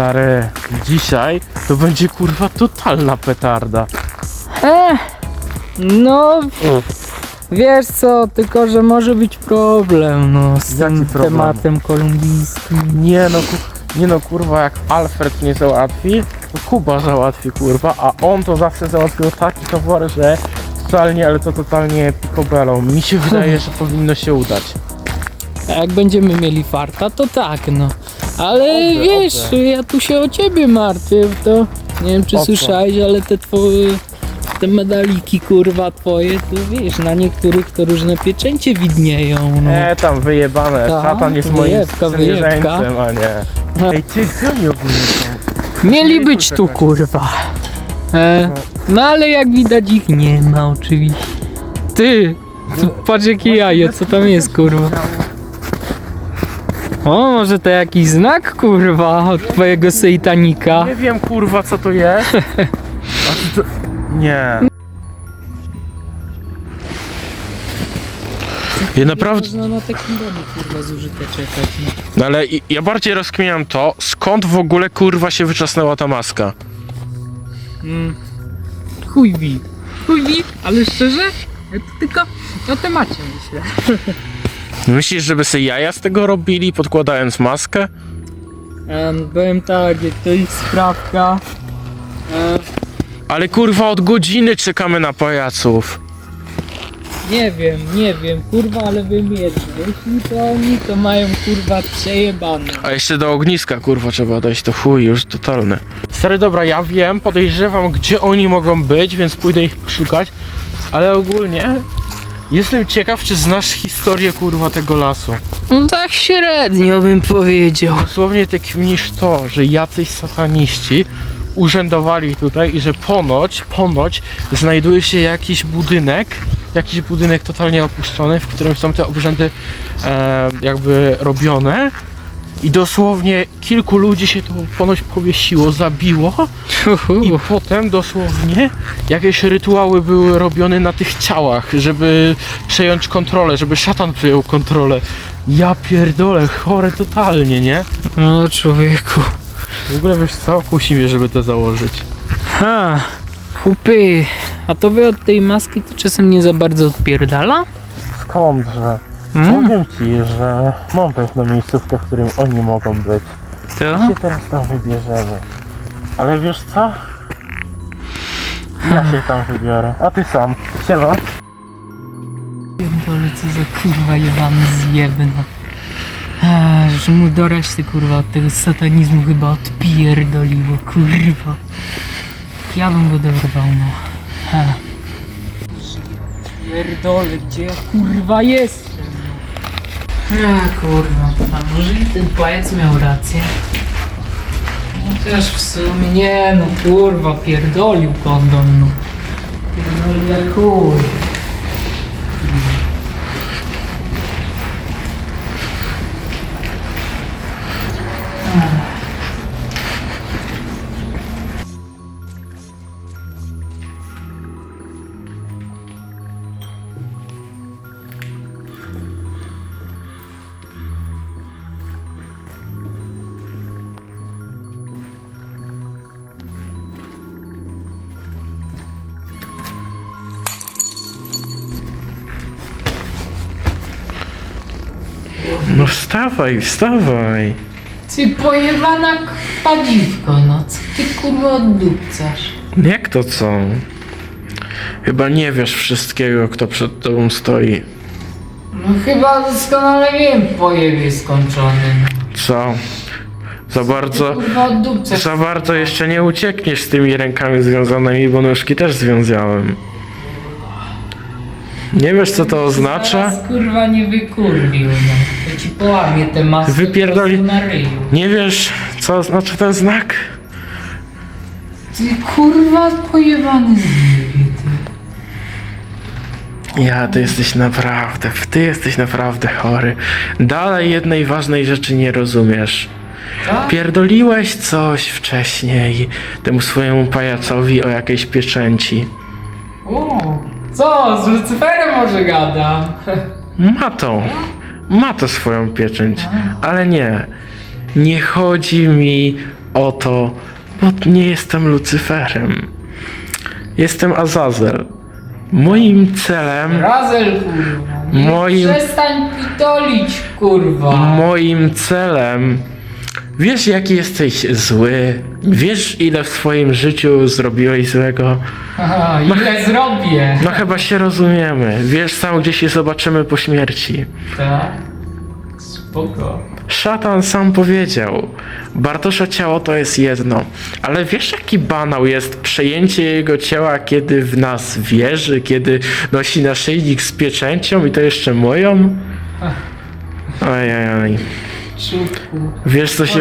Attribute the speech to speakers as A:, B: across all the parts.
A: Stary, dzisiaj to będzie kurwa totalna petarda.
B: E, no, wiesz co, tylko że może być problem, no, z
A: Jaki
B: tym
A: problem?
B: tematem kolumbijskim.
A: Nie no, ku- nie no kurwa, jak Alfred nie załatwi, to Kuba załatwi kurwa, a on to zawsze załatwił taki towar, że totalnie, ale to totalnie picobello. Mi się wydaje, że powinno się udać.
B: A jak będziemy mieli farta, to tak, no. Ale
A: Oby,
B: wiesz,
A: oby.
B: ja tu się o ciebie martwię, to nie wiem czy
A: O co?
B: słyszałeś, ale te twoje, te medaliki kurwa twoje, to wiesz, na niektórych to różne pieczęcie widnieją, no.
A: E, tam wyjebane,
B: Tak,
A: szatan jest moim
B: wyjebka,
A: sprzymierzeńcem, a nie. Ej, ty, gdzie oni ogólnie są?
B: Mieli być tu kurwa. E, no ale jak widać ich nie ma oczywiście. Ty, tu patrz jakie jaje, co tam jest kurwa. O, może to jakiś znak kurwa od twojego sejtanika.
A: Nie wiem kurwa co to jest. A to... Nie. Ja naprawdę...
B: Można na takim domu kurwa zużyte czekać. No.
A: No ale i- ja bardziej rozkminiam to, skąd w ogóle kurwa się wyczasnęła ta maska.
B: Mm. Chuj wi. Chuj wi, ale szczerze, ja to tylko o temacie myślę.
A: Myślisz, żeby sobie jaja z tego robili, podkładając maskę?
B: Um, powiem tak, to jest sprawka. E,
A: Ale kurwa od godziny czekamy na pajaców.
B: Nie wiem, nie wiem, kurwa, ale wiem jedno. Jeśli to oni, to mają kurwa przejebane.
A: A jeszcze do ogniska kurwa trzeba dojść, to chuj, już totalne. Stary, dobra, ja wiem, podejrzewam gdzie oni mogą być, więc pójdę ich szukać, ale ogólnie jestem ciekaw, czy znasz historię kurwa tego lasu.
B: No tak średnio bym powiedział.
A: Dosłownie ty kminisz to, że jacyś sataniści urzędowali tutaj i że ponoć, ponoć znajduje się jakiś budynek, jakiś budynek totalnie opuszczony, w którym są te obrzędy e, jakby robione i dosłownie kilku ludzi się tu ponoć powiesiło, zabiło i potem dosłownie jakieś rytuały były robione na tych ciałach, żeby przejąć kontrolę, żeby szatan przejął kontrolę. Ja pierdolę, chore totalnie, nie?
B: No człowieku.
A: W ogóle wiesz co, kusi mnie, żeby to założyć.
B: Ha, chłopy, a to wy od tej maski to czasem nie za bardzo odpierdala?
A: Skądże?
B: Mm,
A: Powiem ci, że mam pewną miejscówkę, w którym oni mogą być.
B: to?
A: się teraz tam wybierzemy. Ale wiesz co? Ja się tam wybiorę. A ty sam. Siema.
B: Pierdolę, co za kurwa jebany zjebno. A, że mu do reszty kurwa od tego satanizmu chyba odpierdoliło, kurwa. Ja bym go dorwał, no. Ha. Pierdolę, gdzie ja kurwa jestem? No? A kurwa, a może i ten pajac miał rację? Chociaż w sumie nie no kurwa, pierdolił kondom no. Pierdolił jak.
A: No wstawaj, wstawaj.
B: Ty pojebana padziwko, no co ty kurwa oddupcasz?
A: Jak to co? Chyba nie wiesz wszystkiego, kto przed tobą stoi.
B: No chyba doskonale wiem pojebie skończony.
A: Co? Za bardzo...
B: Kurwa oddupcasz.
A: Za bardzo jeszcze nie uciekniesz z tymi rękami związanymi, bo nóżki też związałem. Nie wiesz co to oznacza?
B: Zaraz, kurwa nie wykurwił, no. To ci połamie te masy
A: Wypierdoli-
B: po prostu na ryju.
A: Nie wiesz co oznacza ten znak?
B: Ty kurwa pojebany ty.
A: Ja, ty jesteś naprawdę, ty jesteś naprawdę chory. Dalej jednej ważnej rzeczy nie rozumiesz.
B: Tak?
A: Pierdoliłeś coś wcześniej temu swojemu pajacowi o jakiejś pieczęci.
B: O, co, z Lucyferem może gadam?
A: Ma to, ma to swoją pieczęć, ale nie. Nie chodzi mi Oto, bo nie jestem Lucyferem. Jestem Azazel. Moim celem,
B: Razel, kurwa.
A: Moim-
B: Przestań pitolić, kurwa.
A: moim celem, wiesz jaki jesteś zły, wiesz ile w swoim życiu zrobiłeś złego,
B: Aha, ile zrobię?
A: no chyba się rozumiemy, wiesz sam gdzie się zobaczymy po śmierci.
B: Tak. Spoko.
A: Szatan sam powiedział, Bartosza ciało to jest jedno, ale wiesz jaki banał jest przejęcie jego ciała, kiedy w nas wierzy, kiedy nosi naszyjnik z pieczęcią i to jeszcze moją? Ojej. Wiesz co, się,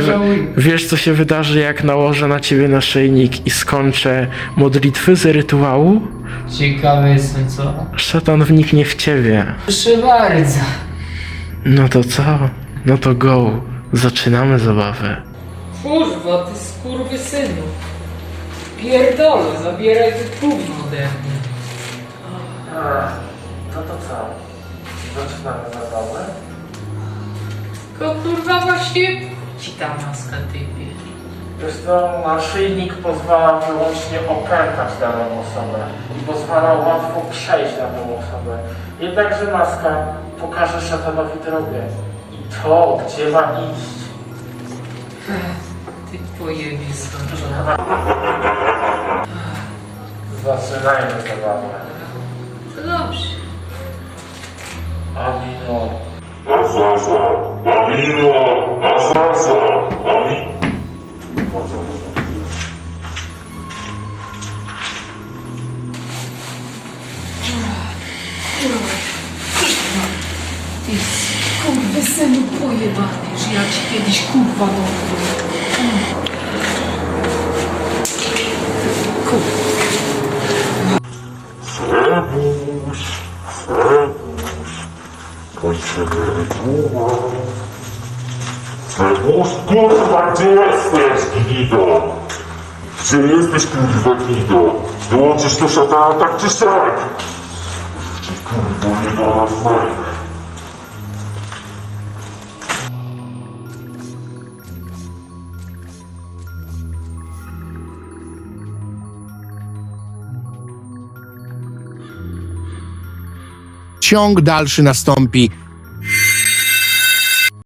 A: wiesz co się wydarzy jak nałożę na ciebie naszyjnik i skończę modlitwy z rytuału?
B: Ciekawy jestem, co?
A: Szatan wniknie w ciebie.
B: Proszę bardzo.
A: No to co? No to go. Zaczynamy zabawę.
B: Kurwa, ty skurwysynu. Pierdolę, zabieraj te gówno ode mnie.
A: No to co? Zaczynamy zabawę?
B: Tylko kurwa właśnie ci ta maska typie.
A: Co, naszyjnik pozwala wyłącznie opętać daną osobę i pozwala łatwo przejść daną osobę. Jednakże maska pokaże szatanowi drogę i to, gdzie ma iść.
B: Ty pojebie skończona.
A: Zaczynajmy zabawę.
B: To dobrze.
A: Amino.
C: Azaza, Amino, Azaza, Amino.
B: Ty skurwysynu pojebany, że ja ci kiedyś kurwa dowiem.
C: Sebuś, kurwa, gdzie jesteś, Gnido? Gdzie jesteś, kurwa, Gnido? Dołączysz do szatana tak czy siak? Kurwa nie da nas.
D: Ciąg dalszy nastąpi